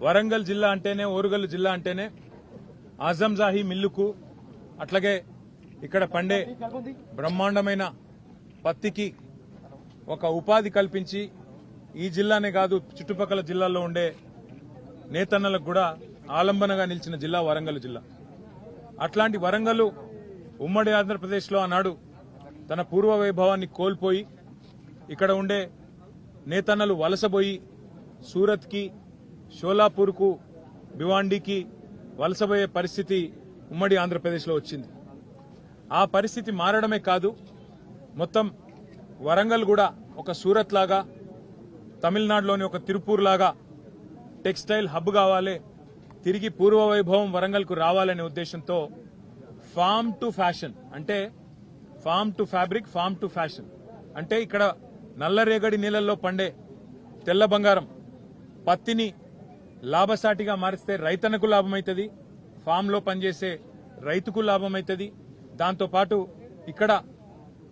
వరంగల్ జిల్లా అంటేనే ఓరుగల్లు జిల్లా అంటేనే ఆజంజాహి మిల్లుకు అట్లాగే ఇక్కడ పండే బ్రహ్మాండమైన పత్తికి ఒక ఉపాధి కల్పించి ఈ జిల్లానే కాదు చుట్టుపక్కల జిల్లాల్లో ఉండే నేతన్నలకు కూడా ఆలంబనగా నిలిచిన జిల్లా వరంగల్ జిల్లా. అట్లాంటి వరంగల్ ఉమ్మడి ఆంధ్రప్రదేశ్లో ఆనాడు తన పూర్వ వైభవాన్ని కోల్పోయి ఇక్కడ ఉండే నేతన్నలు వలసపోయి సూరత్కి షోలాపూర్కు భివాండికి వలసపోయే పరిస్థితి ఉమ్మడి ఆంధ్రప్రదేశ్లో వచ్చింది. ఆ పరిస్థితి మారడమే కాదు మొత్తం వరంగల్ కూడా ఒక సూరత్ లాగా తమిళనాడులోని ఒక తిరుపూర్ లాగా టెక్స్టైల్ హబ్ కావాలి తిరిగి పూర్వ వైభవం వరంగల్కు రావాలనే ఉద్దేశంతో ఫామ్ టు ఫ్యాషన్ అంటే farm to fabric farm to fashion అంటే ఇక్కడ నల్లరేగడి నీళ్ళల్లో పండే తెల్ల బంగారం పత్తిని లాభసాటిగా మారిస్తే రైతన్నకు లాభమవుతుంది ఫామ్లో పనిచేసే రైతుకు లాభమవుతుంది దాంతోపాటు ఇక్కడ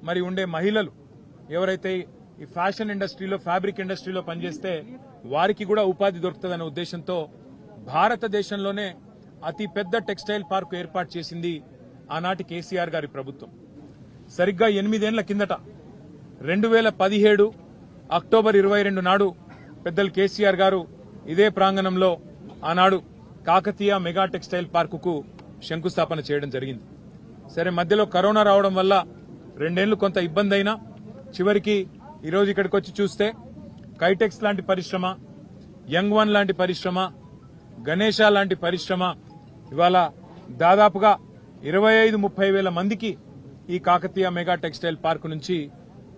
మరి ఉండే మహిళలు ఎవరైతే ఈ ఫ్యాషన్ ఇండస్ట్రీలో ఫ్యాబ్రిక్ ఇండస్ట్రీలో పనిచేస్తే వారికి కూడా ఉపాధి దొరుకుతుందనే ఉద్దేశంతో భారతదేశంలోనే అతి పెద్ద టెక్స్టైల్ పార్క్ ఏర్పాటు చేసింది ఆనాటి కేసీఆర్ గారి ప్రభుత్వం. సరిగ్గా ఎనిమిదేళ్ళ కిందట రెండు వేల పదిహేడు అక్టోబర్ ఇరవై రెండు నాడు పెద్దలు కేసీఆర్ గారు ఇదే ప్రాంగణంలో ఆనాడు కాకతీయ మెగా టెక్స్టైల్ పార్కుకు శంకుస్థాపన చేయడం జరిగింది. సరే మధ్యలో కరోనా రావడం వల్ల రెండేళ్ళు కొంత ఇబ్బంది అయినా చివరికి ఈరోజు ఇక్కడికి వచ్చి చూస్తే కైటెక్స్ లాంటి పరిశ్రమ యంగ్ వన్ లాంటి పరిశ్రమ గణేష లాంటి పరిశ్రమ ఇవాళ దాదాపుగా ఇరవై ఐదు ముప్పై వేల మందికి ఈ కాకతీయ మెగా టెక్స్టైల్ పార్క్ నుంచి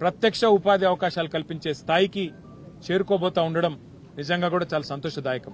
ప్రత్యక్ష ఉపాధి అవకాశాలు కల్పించే స్థాయికి చేరుకోబోతా ఉండడం నిజంగా కూడా చాలా సంతోషదాయకం.